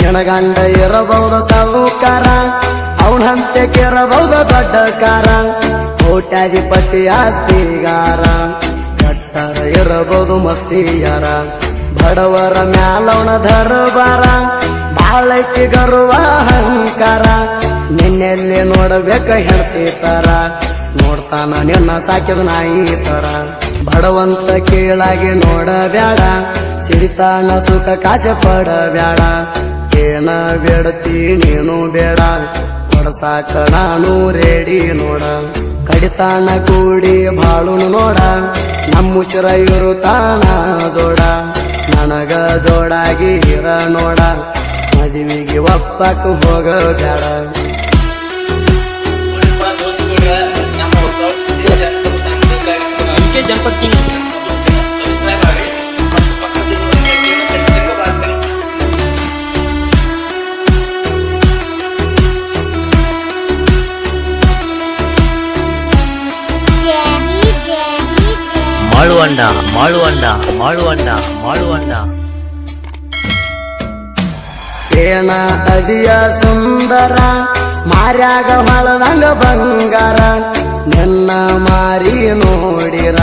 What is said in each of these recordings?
ನಿನಗಂಡ ಇರಬಹುದು ಸಾಹುಕಾರ ಅವನಂತೆ ದೊಡ್ಡ ಕಾರ ಕೋಟ್ಯಾಧಿಪತಿ ಆಸ್ತಿಗಾರ, ಕಟ್ಟರ ಇರಬಹುದು ಮಸ್ತಿಯಾರ, ಬಡವರ ಮ್ಯಾಲವನ ದರ್ಬಾರ ಬಾಳಕ್ಕೆ ಗರ್ವ ಅಹಂಕಾರ, ನಿನ್ನೆಲ್ಲಿ ನೋಡಬೇಕ ಹೇಳ್ತಿರ್ತಾರ ನೋಡ್ತಾನ ನಿನ್ನ ಸಾಕಿದ ನಾಯಿ ತರ. ಬಡವಂತ ನೋಡ ನೋಡಬ್ಯಾಡ, ಸಿರಿತಾನ ಸುಖ ಕಾಸೆ ಪಡಬ್ಯಾಡ. ಏನ ಬೇಡತಿ ನೀನು ಬೇಡ ಕೊಡಸಾಕ ನಾನು ರೆಡಿ ನೋಡ. ಕಡಿತಾನ ಕೂಡಿ ಬಾಳು ನೋಡ ನಮ್ಮುಸಿರ ಇರು ತಾಣ ಜೋಡ. ನನಗ ಜೋಡಾಗಿ ಇರ ನೋಡ, ಮದುವೆಗೆ ಒಪ್ಪಕ್ಕೂ ಹೋಗ ಬೇಡ Danny, Danny, Danny. ಮಾಳುವಂಡ ಮಾಳುವಂಡ ಮಾಳುವಂಡ ಮಾಳುವಂಡ ಏನ ಅದಿಯ ಸುಂದರ ಮಾರ್ಯಾಗ ಹೊಳದಂಗ ಬಂಗಾರ ನಿನ್ನ ಮಾರಿ ನೋಡಿರ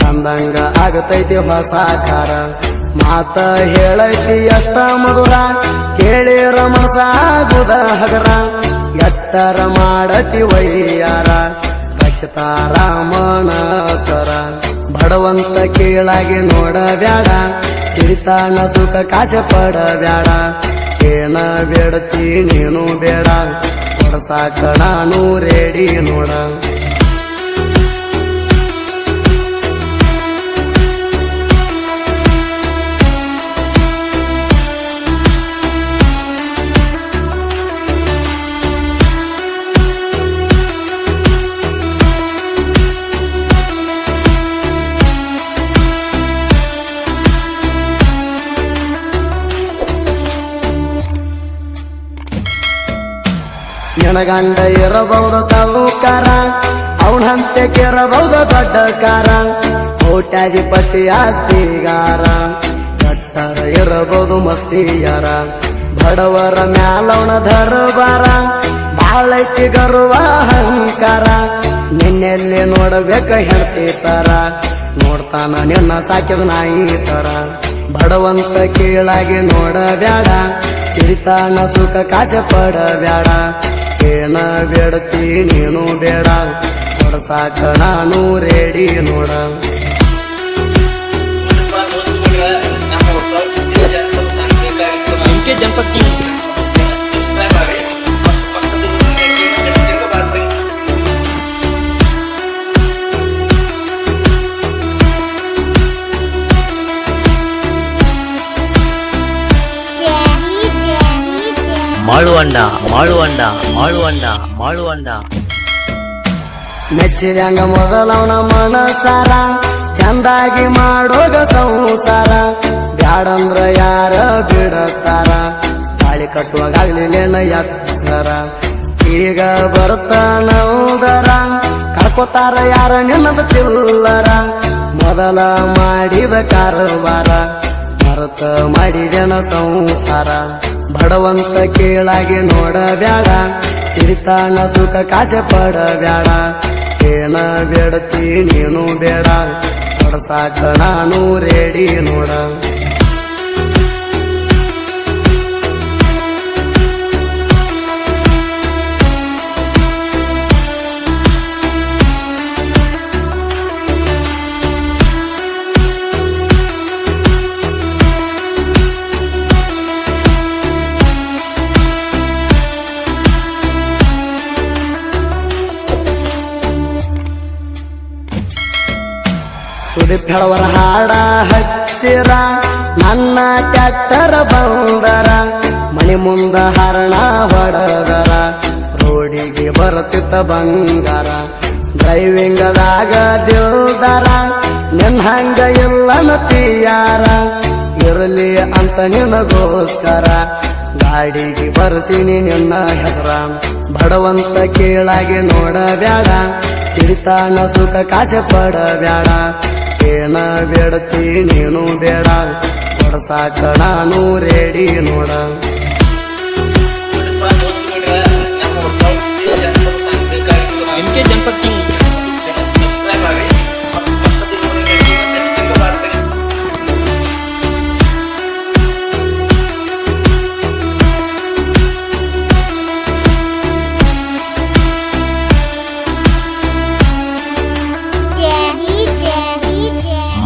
ತಂದಂಗ ಆಗತೈತಿ ಹೊಸಾಕಾರ ಮಾತ ಹೇಳೈತಿ ಅಷ್ಟ ಮಧುರ, ಕೇಳಿರ ಮನಸಾಗುದ ಹಗರ. ಎತ್ತರ ಮಾಡತಿ ವೈಯಾರ ರಾಮಣ ತರ ಬಡವಂತ ಕೀಳಾಗಿ ನೋಡಬ್ಯಾಡ ಸಿರಿತಾನ ಸುಖ ಕಾಸೆ ಪಡಬ್ಯಾಡ ಏನ ಬೇಡತಿ ನೀನು ಬೇಡ ಕೊಡಸಾಕ ನಾನು ರೆಡಿ ನೋಡ. ನಿನಗಂಡ ಇರಬಹುದು ಸಾಹುಕಾರ ಅವನಂತೆ ಕೇರಬಹುದು ದೊಡ್ಡ ಕಾರ. ಕೋಟ್ಯಾಧಿಪತಿ ಆಸ್ತಿಗಾರ. ಕಟ್ಟರ ಇರಬಹುದು ಮಸ್ತಿಯಾರ. ಬಡವರ ಮ್ಯಾಲವನ ದರ್ಬಾರ. ಬಾಳೈತಿ ಗರ್ವ ಅಹಂಕಾರ. ನಿನ್ನೆಲ್ಲಿ ನೋಡಬೇಕ ಹೇಳ್ತಿರ್ತಾರ ನೋಡ್ತಾನ ನಿನ್ನ ಸಾಕಿದ ನಾಯಿ ತರ. ಬಡವಂತ ಕೀಳಾಗಿ ನೋಡಬ್ಯಾಡ. ಸಿರಿತಾನ ಸುಖ ಕಾಸೆ ಪಡಬ್ಯಾಡ. ಏನ ಬೇಡತಿ ನೀನು ಬೇಡ. ಕೊಡಸಾಕ ನಾನು ರೆಡಿ ನೋಡ. ನಮ್ಮ ಮಾಳುವಂಡ ಮಾಳುವಂಡ ಮಾಳುವಂಡ ಮಾಳುವಂಡ ಮೆಚ್ಚಿದಂಗ ಮೊದಲವನ ಮನಸಾರ, ಚಂದಾಗಿ ಮಾಡೋಗ ಸಂಸಾರ. ಬ್ಯಾಡಂದ್ರ ಯಾರ ಬಿಡತಾರ? ತಾಳಿ ಕಟ್ಟುವಾಗಲಿಲ್ಲೇನ ಎಚ್ಚರ ಈಗ ಬರ್ತಾನ ಉದರ ಕಳ್ಕೊತಾರ ಯಾರ ನಿನ್ನದ ಚಿಲ್ಲರ. ಮೊದಲ ಮಾಡಿದ ಕಾರವಾರ, ಮರತ ಮಾಡಿದೆನ ಸಂಸಾರ. ಬಡವಂತ ಕೇಳಾಗಿ ನೋಡಬ್ಯಾಡ, ಸಿರಿತಾನ ಸುಖ ಕಾಸೆ ಪಡಬ್ಯಾಡ. ಏನ ಬೇಡತಿ ನೀನು ಬೇಡ. ಕೊಡಸಾಕ ನಾನು ರೇಡಿ ನೋಡ. ಹೇಳವರ ಹಾಡ ಹಚ್ಚಿರ, ನನ್ನ ಟ್ಯಾಕ್ಟರ್ ಬಂದರ, ಮನೆ ಮುಂದ ಹರಣ ಹೊಡದರ, ರೋಡಿಗೆ ಬರುತ್ತಿದ್ದ ಬಂಗಾರ, ಡ್ರೈವಿಂಗದಾಗ ದೇವದರ, ನಿನ್ ಹಂಗ ಇಲ್ಲ ತೀಯಾರ, ಇರಲಿ ಅಂತ ನಿನಗೋಸ್ಕರ, ಗಾಡಿಗೆ ಬರ್ತೀನಿ ನಿನ್ನ ಹೆಸರ, ಬಡವಂತ ಕೇಳಾಗಿ ನೋಡಬ್ಯಾಡ ಸಿರಿತಾನ ಸುಖ ಕಾಸೆ ಪಡಬ್ಯಾಡ ಏನ ಬೇಡತಿ ನೀನು ಬೇಡ. ಕೊಡ ಕೊಡಸಾಕ ನಾನು ರೆಡಿ ನೋಡ ನೋಡಪ್ಪ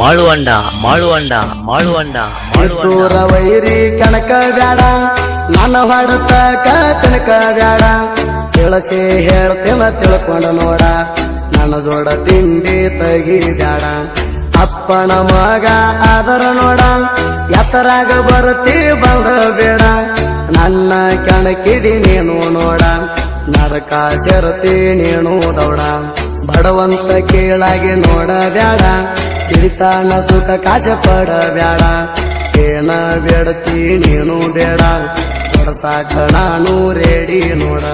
ಮಾಳುವಂಡ ಮಾಳುವಂಡ ಮಾಳುವಂಡ ದೂರ ವೈರಿ ಕಣಕ ಬೇಡ ನನ್ನ ಹೊಡತಕ ಕನಕ ಬೇಡ ತಿಳಿಸಿ ಹೇಳ್ತೇನ ತಿಳ್ಕೊಂಡ ನೋಡ, ನನ್ನ ಜೋಡ ತಿಂಡಿ ತಗಿ ಬ್ಯಾಡ ಅಪ್ಪನ ಮಗ ಆದರ ನೋಡ, ಎತ್ತರಾಗ ಬರುತ್ತಿ ಬಂದ ಬೇಡ. ನನ್ನ ಕೆಣಕಿದಿ ನೀನು ನೋಡ, ನರಕ ಸೇರ್ತಿ ನೀನು ದೌಡ. ಬಡವಂತ ಕೇಳಾಗಿ ನೋಡ ಬ್ಯಾಡ. ಸಿರಿತಾನ ಸುಖ ಕಾಸೆ ಪಡ ಬ್ಯಾಡ ಏನ ಬೇಡತಿ ನೀನು ಬೇಡ. ಕೊಡಸಾಕ ನಾನು ರೆಡಿ ನೋಡ.